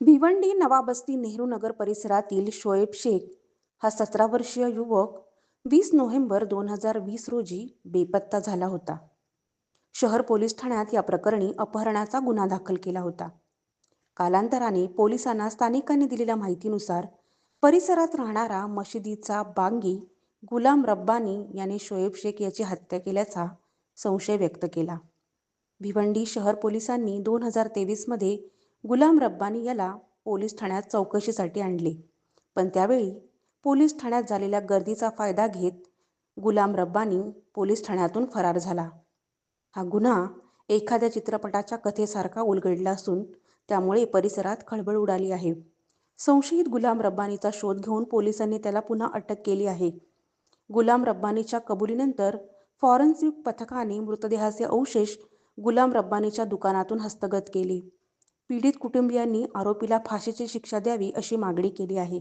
भिवंडी नवाबस्ती नेहरू नगर परिसरातील शोएब शेख हा सतरा वर्षीय युवक वीस नोव्हेंबर दोन हजार वीस रोजी बेपत्ता झाला होता. शहर पोलीस ठाण्यात या प्रकरणी अपहरणाचा गुन्हा दाखल केला होता. कालांतराने पोलिसांना स्थानिकांनी दिलेल्या माहितीनुसार परिसरात राहणारा मशिदीचा बांगी गुलाम रब्बानी याने शोएब शेख याची हत्या केल्याचा संशय व्यक्त केला. भिवंडी शहर पोलिसांनी दोन हजार तेवीसमध्ये गुलाम रब्बानी याला पोलीस ठाण्यात चौकशीसाठी आणले. पण त्यावेळी पोलीस ठाण्यात झालेल्या गर्दीचा फायदा घेत गुलाम रब्बानी पोलीस ठाण्यातून फरार झाला. हा गुन्हा एखाद्या चित्रपटाच्या कथेसारखा उलगडला असून त्यामुळे परिसरात खळबळ उडाली आहे. संशयित गुलाम रब्बानीचा शोध घेऊन पोलिसांनी त्याला पुन्हा अटक केली आहे. गुलाम रब्बानीच्या कबुलीनंतर फॉरेन्सिक पथकाने मृतदेहाचे अवशेष गुलाम रब्बानीच्या दुकानातून हस्तगत केले. पीडित कुटुंबियांनी आरोपीला फाशीची शिक्षा द्यावी अशी मागणी केली आहे.